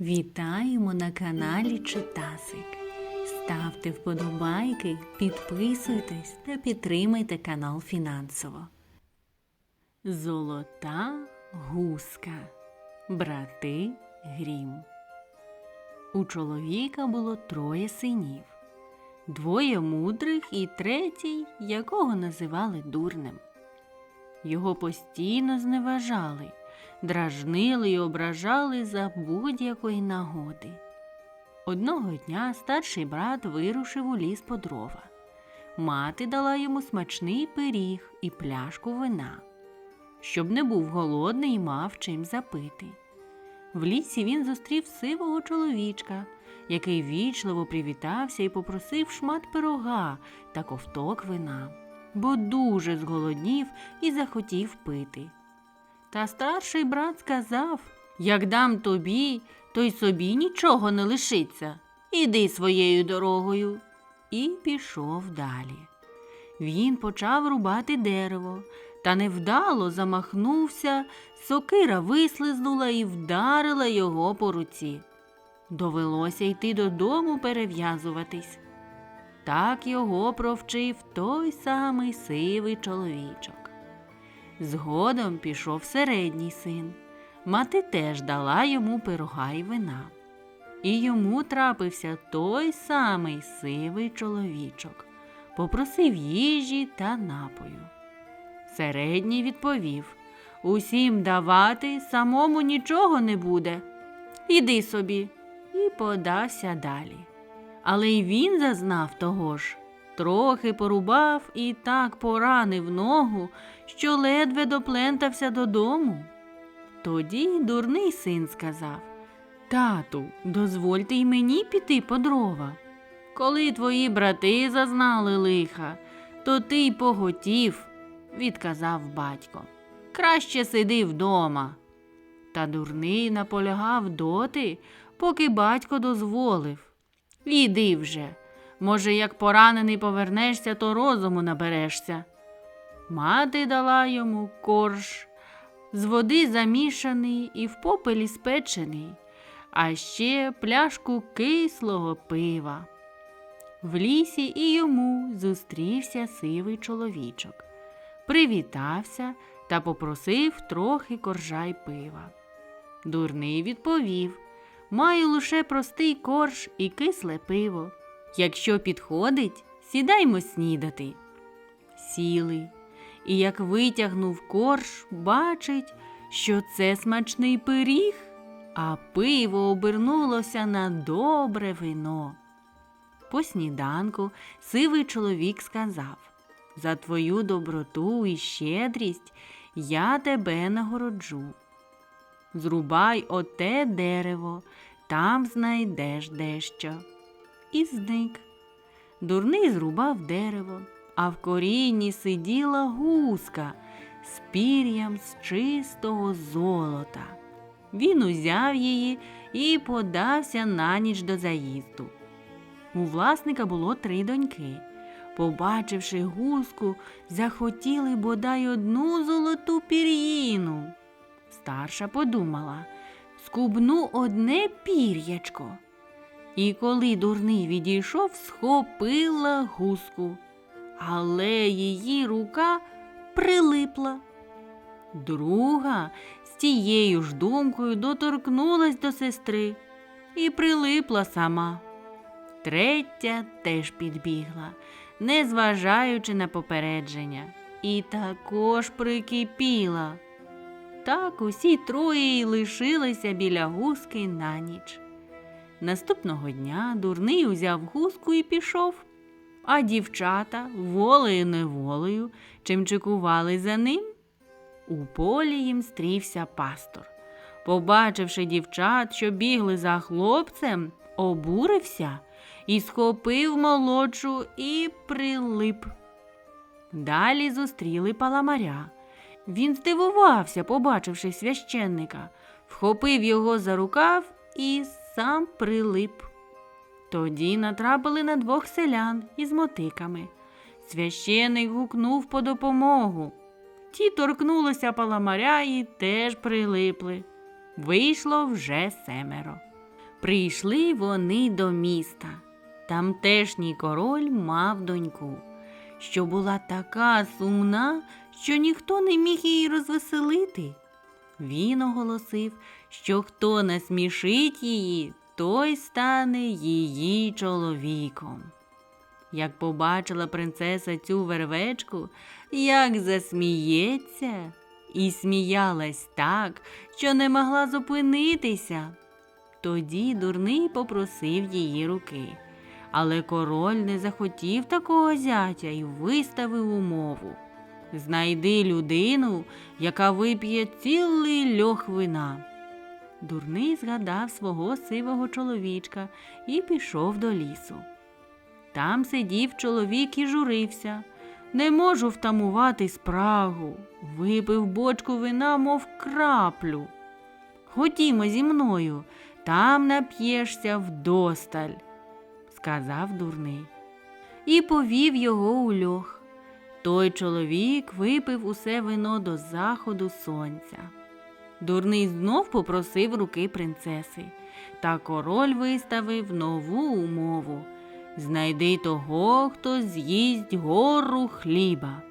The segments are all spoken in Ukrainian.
Вітаємо на каналі Читасик. Ставте вподобайки, підписуйтесь та підтримайте канал фінансово. Золота гуска. Брати Грім. У чоловіка було троє синів. Двоє мудрих і третій, якого називали дурнем. Його постійно зневажали, дражнили й ображали за будь-якої нагоди. Одного дня старший брат вирушив у ліс по дрова. Мати дала йому смачний пиріг і пляшку вина, щоб не був голодний і мав чим запити. В лісі він зустрів сивого чоловічка, який вічливо привітався і попросив шмат пирога та ковток вина, бо дуже зголоднів і захотів пити. Та старший брат сказав Як дам тобі, то й собі нічого не лишиться. Іди своєю дорогою. І пішов далі. Він почав рубати дерево, та невдало замахнувся, сокира вислизнула і вдарила його по руці. Довелося йти додому перев'язуватись. Так його провчив той самий сивий чоловічок. Згодом пішов середній син. Мати теж дала йому пирога й вина. І йому трапився той самий сивий чоловічок, попросив їжі та напою. Середній відповів Усім давати, самому нічого не буде. Іди собі. І подався далі. Але й він зазнав того ж. Трохи порубав і так поранив ногу, що ледве доплентався додому. Тоді дурний син сказав Тату, дозвольте й мені піти по дрова. Коли твої брати зазнали лиха, то ти й поготів, відказав батько. Краще сиди вдома. Та дурний наполягав доти, поки батько дозволив. Іди вже. Може, як поранений повернешся, то розуму наберешся. Мати дала йому корж, з води замішаний і в попелі спечений, а ще пляшку кислого пива. В лісі і йому зустрівся сивий чоловічок, привітався та попросив трохи коржа й пива. Дурний відповів Маю лише простий корж і кисле пиво. Якщо підходить, сідаймо снідати. Сіли, і як витягнув корж, бачить, що це смачний пиріг, а пиво обернулося на добре вино. По сніданку сивий чоловік сказав За твою доброту і щедрість я тебе нагороджу. Зрубай оте дерево, там знайдеш дещо. І зник. Дурний зрубав дерево, а в корінні сиділа гуска з пір'ям з чистого золота. Він узяв її і подався на ніч до заїзду. У власника було три доньки. Побачивши гуску, захотіли бодай одну золоту пір'їну. Старша подумала скубну одне пір'ячко. І коли дурний відійшов, схопила гуску, але її рука прилипла. Друга з тією ж думкою доторкнулась до сестри і прилипла сама. Третя теж підбігла, незважаючи на попередження, і також прикипіла. Так усі троє й лишилися біля гуски на ніч. Наступного дня дурний узяв гуску і пішов, а дівчата волею неволею чимчикували за ним. У полі їм стрівся пастор. Побачивши дівчат, що бігли за хлопцем, обурився і схопив молодшу і прилип. Далі зустріли паламаря. Він здивувався, побачивши священника, вхопив його за рукав і сам прилип. Тоді натрапили на двох селян із мотиками. Священик гукнув по допомогу. Ті торкнулися паламаря і теж прилипли. Вийшло вже семеро. Прийшли вони до міста. Тамтешній король мав доньку, що була така сумна, що ніхто не міг її розвеселити. Він оголосив, що хто насмішить її, той стане її чоловіком. Як побачила принцеса цю вервечку, як засміється, і сміялась так, що не могла зупинитися. Тоді дурний попросив її руки. Але король не захотів такого зятя і виставив умову. Знайди людину, яка вип'є цілий льох вина. Дурний згадав свого сивого чоловічка і пішов до лісу. Там сидів чоловік і журився. Не можу втамувати спрагу. Випив бочку вина, мов краплю. Ходімо зі мною, там нап'єшся вдосталь, сказав дурний. І повів його у льох. Той чоловік випив усе вино до заходу сонця. Дурний знов попросив руки принцеси, та король виставив нову умову знайди того, хто з'їсть гору хліба.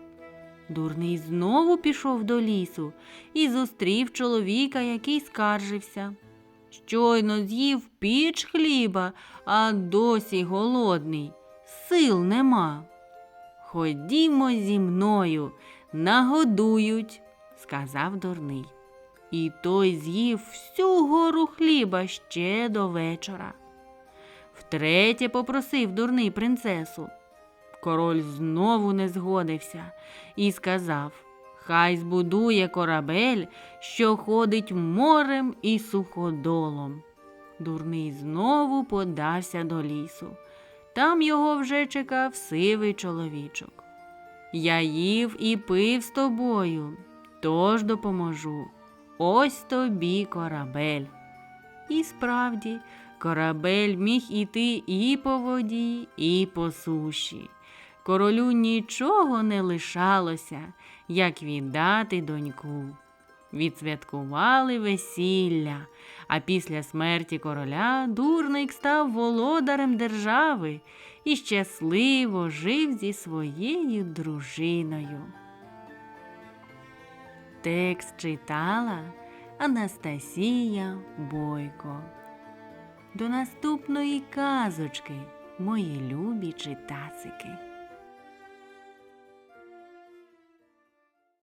Дурний знову пішов до лісу і зустрів чоловіка, який скаржився. Щойно з'їв піч хліба, а досі голодний, сил нема. Ходімо зі мною, нагодують, сказав дурний. І той з'їв всю гору хліба ще до вечора. Втретє попросив дурний принцесу. Король знову не згодився і сказав Хай збудує корабель, що ходить морем і суходолом. Дурний знову подався до лісу. Там його вже чекав сивий чоловічок. Я їв і пив з тобою, тож допоможу. Ось тобі корабель. І справді, корабель міг іти і по воді, і по суші. Королю нічого не лишалося, як віддати доньку. Відсвяткували весілля, а після смерті короля дурник став володарем держави і щасливо жив зі своєю дружиною. Текст читала Анастасія Бойко. До наступної казочки, мої любі читасики.